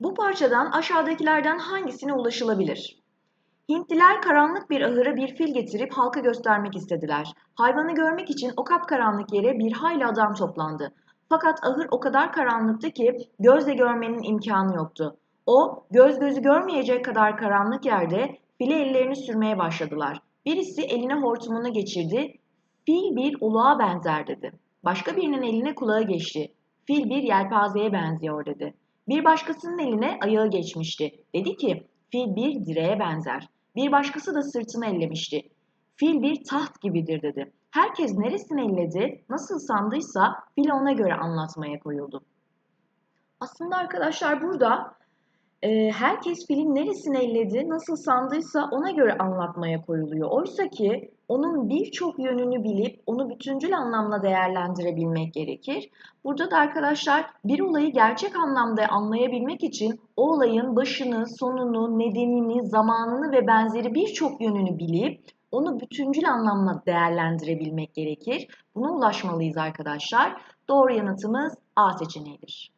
Bu parçadan aşağıdakilerden hangisine ulaşılabilir? Hintliler karanlık bir ahıra bir fil getirip halka göstermek istediler. Hayvanı görmek için o kapkaranlık yere bir hayli adam toplandı. Fakat ahır o kadar karanlıktı ki gözle görmenin imkanı yoktu. O, göz gözü görmeyecek kadar karanlık yerde file ellerini sürmeye başladılar. Birisi eline hortumunu geçirdi. Fil bir uluğa benzer dedi. Başka birinin eline kulağı geçti. Fil bir yelpazeye benziyor dedi. Bir başkasının eline ayağı geçmişti. Dedi ki, fil bir direğe benzer. Bir başkası da sırtını ellemişti. Fil bir taht gibidir dedi. Herkes neresini elledi, nasıl sandıysa fil ona göre anlatmaya koyuldu. Aslında arkadaşlar burada e, herkes filin neresini elledi, nasıl sandıysa ona göre anlatmaya koyuluyor. Oysa ki onun birçok yönünü bilip onu bütüncül anlamda değerlendirebilmek gerekir. Burada da arkadaşlar bir olayı gerçek anlamda anlayabilmek için o olayın başını, sonunu, nedenini, zamanını ve benzeri birçok yönünü bilip onu bütüncül anlamda değerlendirebilmek gerekir. Buna ulaşmalıyız arkadaşlar. Doğru yanıtımız A seçeneğidir.